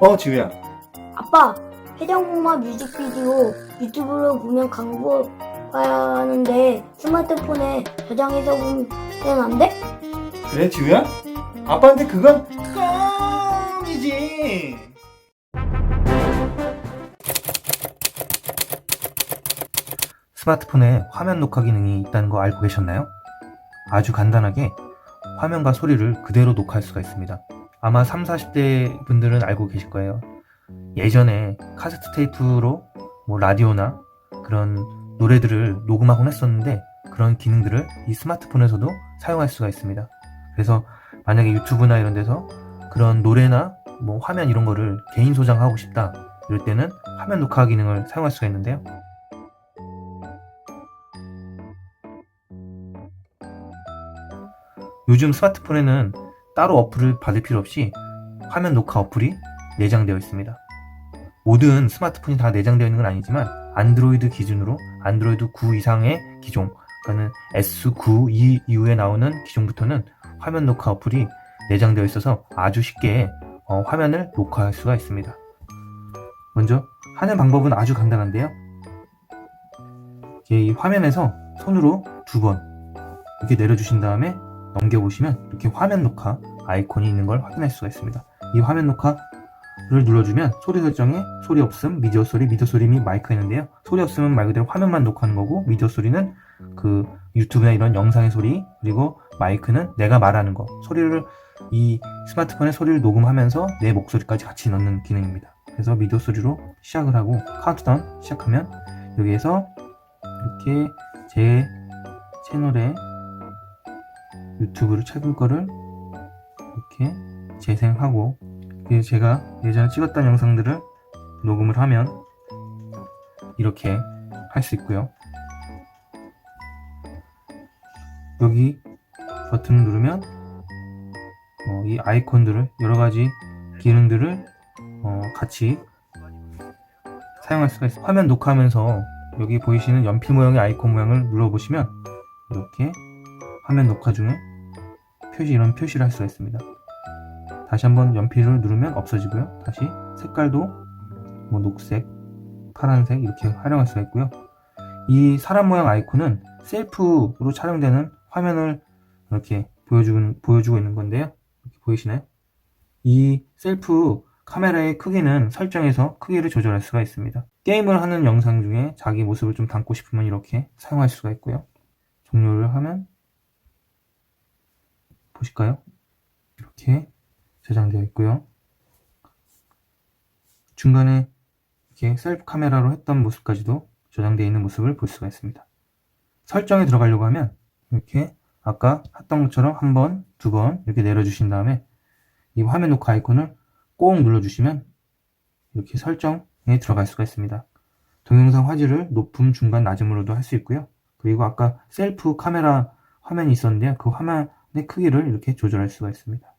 어, 지우야. 아빠, 해장국마 뮤직비디오 유튜브로 보면 광고 봐야 하는데 스마트폰에 저장해서 보면 안 돼? 그래, 지우야? 아빠한테 그건 껌이지. 스마트폰에 화면 녹화 기능이 있다는 거 알고 계셨나요? 아주 간단하게 화면과 소리를 그대로 녹화할 수가 있습니다. 아마 3, 40대 분들은 알고 계실 거예요. 예전에 카세트 테이프로 뭐 라디오나 그런 노래들을 녹음하곤 했었는데 그런 기능들을 이 스마트폰에서도 사용할 수가 있습니다. 그래서 만약에 유튜브나 이런 데서 그런 노래나 뭐 화면 이런 거를 개인 소장하고 싶다 이럴 때는 화면 녹화 기능을 사용할 수가 있는데요. 요즘 스마트폰에는 따로 어플을 받을 필요 없이 화면 녹화 어플이 내장되어 있습니다. 모든 스마트폰이 다 내장되어 있는 건 아니지만 안드로이드 기준으로 안드로이드 9 이상의 기종, 그러니까 S9 이 이후에 나오는 기종부터는 화면 녹화 어플이 내장되어 있어서 아주 쉽게 어, 화면을 녹화할 수가 있습니다. 먼저 하는 방법은 아주 간단한데요. 이 화면에서 손으로 두 번 이렇게 내려주신 다음에 넘겨보시면 이렇게 화면 녹화 아이콘이 있는 걸 확인할 수가 있습니다. 이 화면 녹화를 눌러주면 소리 설정에 소리 없음, 미디어 소리, 미디어 소리 및 마이크가 있는데요. 소리 없음은 말 그대로 화면만 녹화하는 거고 미디어 소리는 그 유튜브나 이런 영상의 소리 그리고 마이크는 내가 말하는 거 소리를 이 스마트폰에 소리를 녹음하면서 내 목소리까지 같이 넣는 기능입니다. 그래서 미디어 소리로 시작을 하고 카운트다운 시작하면 여기에서 이렇게 제 채널에 유튜브를 찾을 거를 이렇게 재생하고 제가 예전에 찍었던 영상들을 녹음을 하면 이렇게 할 수 있고요. 여기 버튼을 누르면 어, 이 아이콘들을 여러 가지 기능들을 어, 같이 사용할 수가 있어요. 화면 녹화하면서 여기 보이시는 연필 모양의 아이콘 모양을 눌러보시면 이렇게 화면 녹화 중에 표시 이런 표시를 할 수가 있습니다. 다시 한번 연필을 누르면 없어지고요. 다시 색깔도 뭐 녹색, 파란색 이렇게 활용할 수가 있고요. 이 사람 모양 아이콘은 셀프로 촬영되는 화면을 이렇게 보여주고, 보여주고 있는 건데요. 이렇게 보이시나요? 이 셀프 카메라의 크기는 설정해서 크기를 조절할 수가 있습니다. 게임을 하는 영상 중에 자기 모습을 좀 담고 싶으면 이렇게 사용할 수가 있고요. 종료를 하면 보실까요? 이렇게 저장되어 있고요. 중간에 이렇게 셀프 카메라로 했던 모습까지도 저장되어 있는 모습을 볼 수가 있습니다. 설정에 들어가려고 하면 이렇게 아까 했던 것처럼 한 번, 두 번 이렇게 내려주신 다음에 이 화면 녹화 아이콘을 꼭 눌러주시면 이렇게 설정에 들어갈 수가 있습니다. 동영상 화질을 높음, 중간, 낮음으로도 할 수 있고요. 그리고 아까 셀프 카메라 화면이 있었는데요. 그 화면 의 크기를 이렇게 조절할 수가 있습니다.